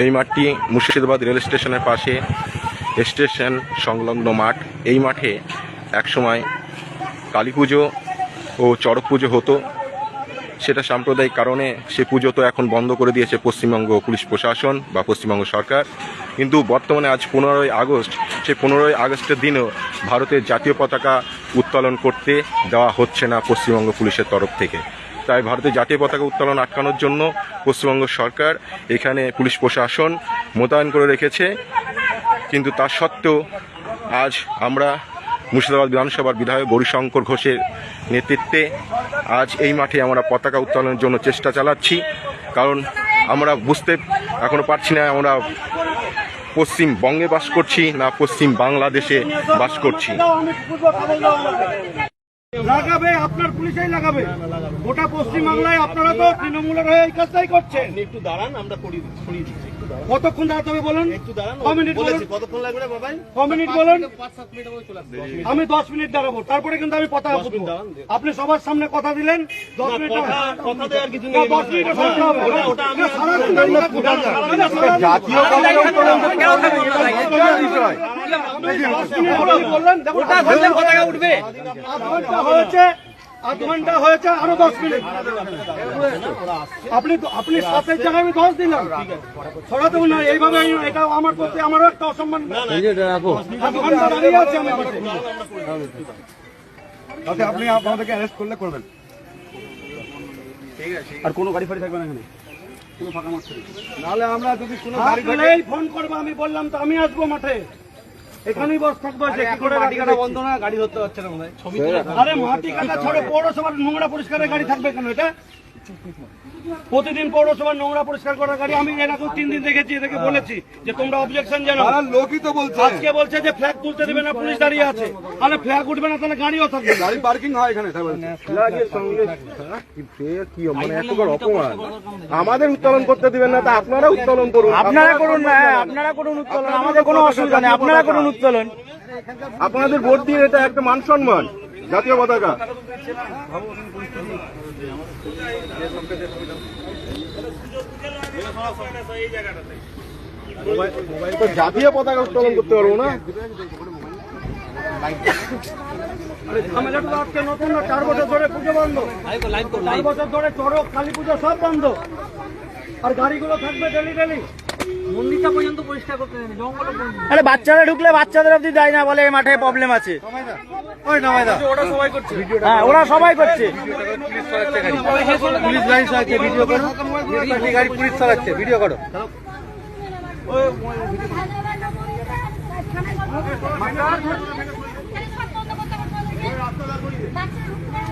এই মাঠটি মুর্শিদাবাদ রেল স্টেশনের পাশে, স্টেশন সংলগ্ন মাঠ। এই মাঠে একসময় কালী পুজো ও চড়ক পুজো হতো। সেটা সাম্প্রদায়িক কারণে সে পুজো তো এখন বন্ধ করে দিয়েছে পশ্চিমবঙ্গ পুলিশ প্রশাসন বা পশ্চিমবঙ্গ সরকার। কিন্তু বর্তমানে আজ পনেরোই আগস্ট সে পনেরোই আগস্টের দিনও ভারতের জাতীয় পতাকা উত্তোলন করতে দেওয়া হচ্ছে না পশ্চিমবঙ্গ পুলিশের তরফ থেকে। তাই ভারতের জাতীয় পতাকা উত্তোলন আটকানোর জন্য পশ্চিমবঙ্গ সরকার এখানে পুলিশ প্রশাসন মোতায়েন করে রেখেছে। কিন্তু তা সত্ত্বেও আজ আমরা মুর্শিদাবাদ বিধানসভার বিধায়ক গৌরীশঙ্কর ঘোষের নেতৃত্বে আজ এই মাঠে আমরা পতাকা উত্তোলনের জন্য চেষ্টা চালাচ্ছি। কারণ আমরা বুঝতে এখনও পারছি না, আমরা পশ্চিমবঙ্গে বাস করছি না পশ্চিম বাংলাদেশে বাস করছি। লাগাবে আপনার পুলিশেই লাগাবে। গোটা পশ্চিম বাংলায় আপনারা তো তৃণমূলের হয়ে এই কাজটাই করছেন। একটু দাঁড়ান আমরা সরিয়ে দিচ্ছি কতক্ষণ দাঁড়াতে হবে বলুন? একটু দাঁড়ান ক মিনিট বলুন? বলেছি কতক্ষণ লাগবে বাবাই? ক মিনিট বলুন? পাঁচ সাত মিনিটের মধ্যে চলে আসবে আমি দশ মিনিট দাঁড়াবো তারপরে কিন্তু আমি কথা দাঁড়ান। আপনি সবার সামনে কথা দিলেন দশ মিনিট কথা- কথা দেওয়ার কিছু না, নেই। দশ মিনিটে সারাদিন দাঁড়িয়ে উঠবে আধ ঘণ্টা হয়েছে আধ ঘণ্টা হয়েছে আরও দশ মিনিট আপনি আপনি সাতের জায়গায় আমি দশ দিলাম ছড়াতে না এইভাবে এটা আমার আমারও একটা অসম্মান আধ ঘণ্টা দাঁড়িয়ে আছি আমি তাতে আপনি আমাদেরকে অ্যারেস্ট করলে করবেন আর কোনো গাড়ি ফাড়ি থাকবে না এখানে নাহলে আমরা যদি কোনো গাড়ি ফোন করব আমি বললাম তো আমি আসব মাঠে। এখানেই বস থাকব সে কি করে মাটি কাটা বন্ধ না গাড়ি ধরতে পারছে না মনে হয়। আরে মাটি কাটা ছড়ে পৌরসভার নোংরা পরিষ্কারের গাড়ি থাকবে কেন এটা? প্রতিদিন পৌরসভার নোংরা পরিষ্কার করার গাড়ি আমি এর আগেও তিন দিন দেখেছি এদেরকে বলেছি যে তোমরা অবজেকশন জানো লোকই তো বলছে। আজকে বলছে যে ফ্ল্যাগ তুলতে দেবে না পুলিশ দাঁড়িয়ে আছে। তাহলে ফ্ল্যাগ উঠবে না তাহলে গাড়িও থাকবে গাড়ি পার্কিং হয় এখানে তাই কি মানে এত বড় অপমান। আমাদের উত্তোলন করতে দিবেন না তা আপনারা উত্তোলন করুন। আপনারা করুন না হ্যাঁ, আপনারা করুন উত্তোলন। আমাদের কোনো অসুবিধা নেই আপনারা করুন উত্তোলন। আপনাদের ভোট দিয়ে এটা একটা মান সম্মান। জাতীয় পতাকা। জাতীয় পতাকা উত্তোলন করতে পারব না? আরে ঝামেলাটা আজকে নতুন না চার বছর ধরে পুজো বন্ধ। চার বছর ধরে চড়ক কালী পুজো সব বন্ধ। আর গাড়িগুলো থাকবে ডেলি ডেলি আরে বাচ্চারা ঢুকলে বাচ্চাদের অব্দি দেয় না বলে এই মাঠে প্রবলেম আছে হ্যাঁ ওরা সবাই করছে পুলিশ লাইন চালাচ্ছে ভিডিও করো গাড়ি পুলিশ চালাচ্ছে ভিডিও করো করে দিন